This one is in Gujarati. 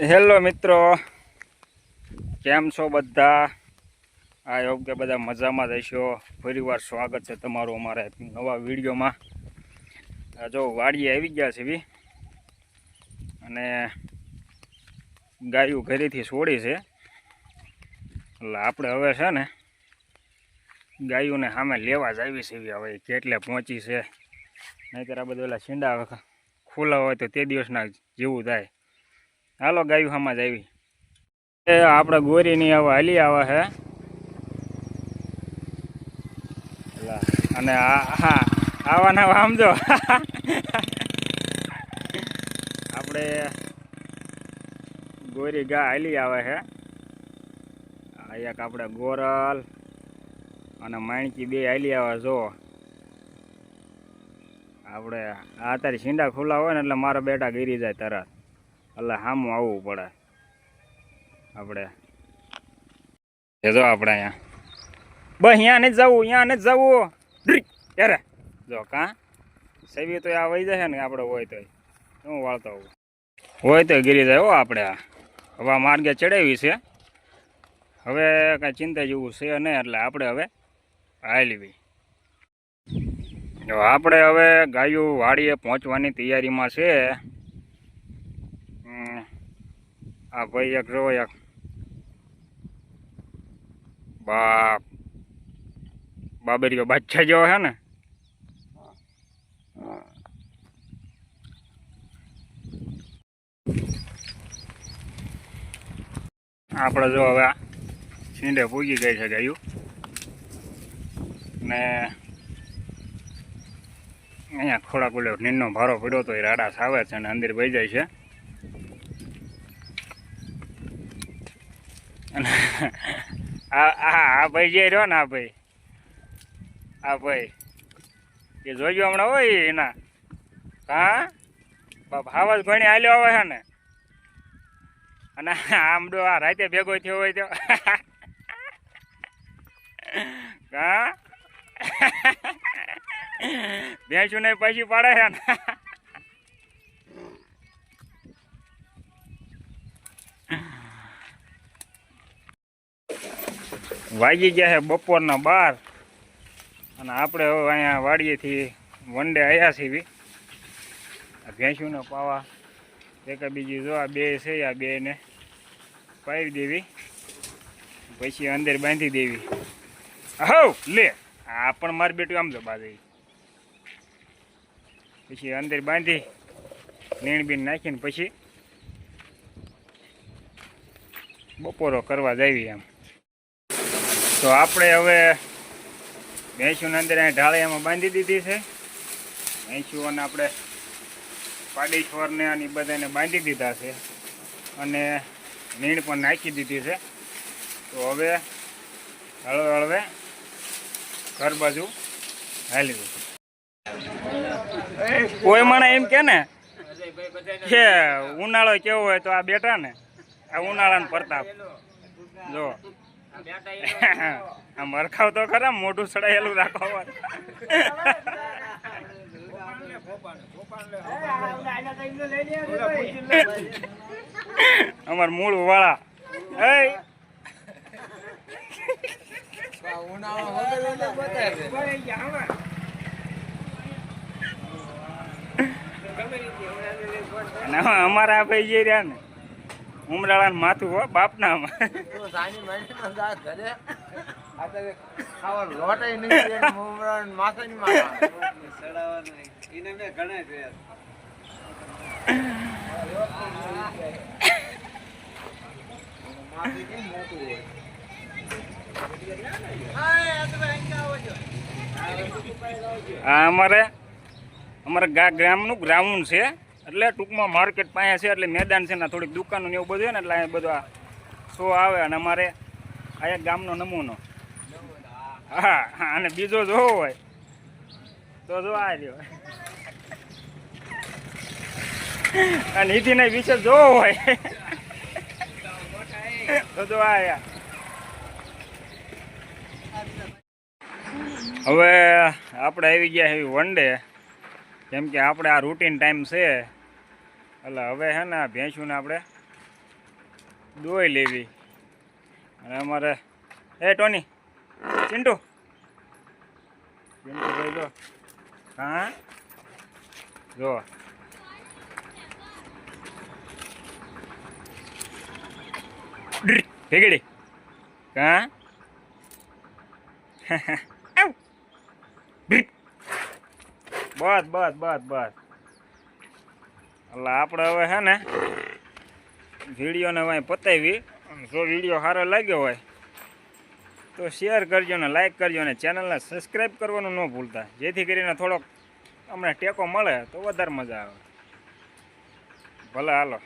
હેલો મિત્રો, કેમ છો બધા? આ યોગ્ય બધા મજામાં જ ફરીવાર સ્વાગત છે તમારું અમારા નવા વિડીયોમાં. જો વાડીએ આવી ગયા છે બી. અને ગાયું ઘરેથી છોડી છે. એટલે આપણે હવે છે ને ગાયોને સામે લેવા જ આવી છે હવે, કેટલે પહોંચી છે. નહીંતર આ બધા ઓલા છીંડા ખુલ્લા હોય તો તે દિવસના જેવું થાય. હાલો ગાયું હામાં જ આવી. એ આપણે ગોરીની હવે હાલી આવે છે અને હા, આવાના સમજો આપણે ગોરી ગા હાલી આવે છે એક આપણે ગોરલ અને માણકી બે હાલી આવે, જો. આપણે આ તારી છીંડા ખુલ્લા હોય ને એટલે મારા બેટા ગીરી જાય તરત. એટલે સામું આવવું પડે. આપણે. એ જો આપણે અહીંયા. બસ અહીંયા નથી જવું, અહીંયા નથી જવું. ત્યારે. જો કાં? સેવી તો આ વહી જશે ને આપણે હોય તો હું વાળતો હોઉં હોય તો ગીરી જાય હો આપણે આ. હવે આ માર્ગે ચડાવી છે. હવે કાંઈ ચિંતા જેવું છે નહીં એટલે આપણે હવે હાલવી. આપણે હવે ગાયું વાડીએ પહોંચવાની તૈયારીમાં છે. આ ભાઈ એક જોવો એક. બાપ. બાબરીઓ બાદશાહ જેવો છે ને? આપણે જો હવે છીંડે પૂગી ગઈ છે ગાયું. ને અહીંયા ખોડા કુલે નીરનો ભારો પડ્યો તો એ રાડા સાવે છે અને અંદર વહી જાય છે. અને આ આ ભાઈ જે રહ્યો ને આ ભાઈ. આ ભાઈ. એ જોજો હમણાં હોય એના. હા? બાપ હાવસ ઘણી હાલ્યો આવે છે ને. અને આમ ડો આ રાતે ભેગો થયો હોય તો. હા? ભેંસું ને પછી પાડે છે ને. વાગી ગયા છે બપોરના બાર. અને આપણે હવે અહીંયા વાડીએથી વનડે આવ્યા છીએ ભેંસુને પાવા. એક બીજી જો આ બે છે, આ બેને પાવી દેવી. પછી અંદર બાંધી દેવી. હવ લે, આ પણ મારી બેટું આમ જબા દઈ પછી અંદર બાંધી, નીણ બીણ નાખીને પછી બપોરો કરવા જાવી એમ તો આપણે હવે ભેંસુને અંદર અહીં ઢાળિયામાં બાંધી દીધી છે. ભેંસુઓને આપણે પાડી છોરને અને બધાને બાંધી દીધા છે અને નીણ પણ નાખી દીધી છે. તો હવે હળવે હળવે ઘર બાજુ હાલી કોઈ મને એમ કે ને કે ઉનાળો કેવો હોય તો આ બેટા ને, આ ઉનાળાનો પ્રતાપ. જો. આમ મરખાવ તો ખરા, મોઢું સડાયેલું રાખો અમાર મૂળ વાળા. અમારા આ ભાઈ જઈ રહ્યા ને. ઉમરાળા માથું હો બાપના ના અમારે અમારા ગામનું ગ્રાઉન્ડ છે. એટલે ટૂંકમાં માર્કેટ પાસે છે, એટલે મેદાન છે ને થોડીક દુકાનો ને એવું બધું ને, એટલે અહીંયા બધું શો આવે અને અમારે આ એક ગામનો નમૂનો. હા અને બીજો જોવો હોય, તો જો આ રહ્યો. અને નીતિને વિશે જોવો હોય, તો જો આ હવે આપણે આવી ગયા છે વન ડે કેમ કે આપણે આ રૂટીન ટાઈમ છે. એટલે હવે છે ને આ ભેંસુને આપણે દોઈ લેવી. અને અમારે એ ટોની, ચિંટુ. ચિંટુ ભાઈ જો. હા? જો. ભેગડી. હા? બસ બસ બસ બસ. એટલે આપણે હવે છે ને વિડીયોને વાંઈ પતાવી. જો વીડિયો સારો લાગ્યો હોય તો શેર કરજો ને લાઇક કરજો ને ચેનલને સબસ્ક્રાઈબ કરવાનું ન ભૂલતા. જેથી કરીને થોડોક અમને ટેકો મળે તો વધારે મજા આવે. ભલે હાલો.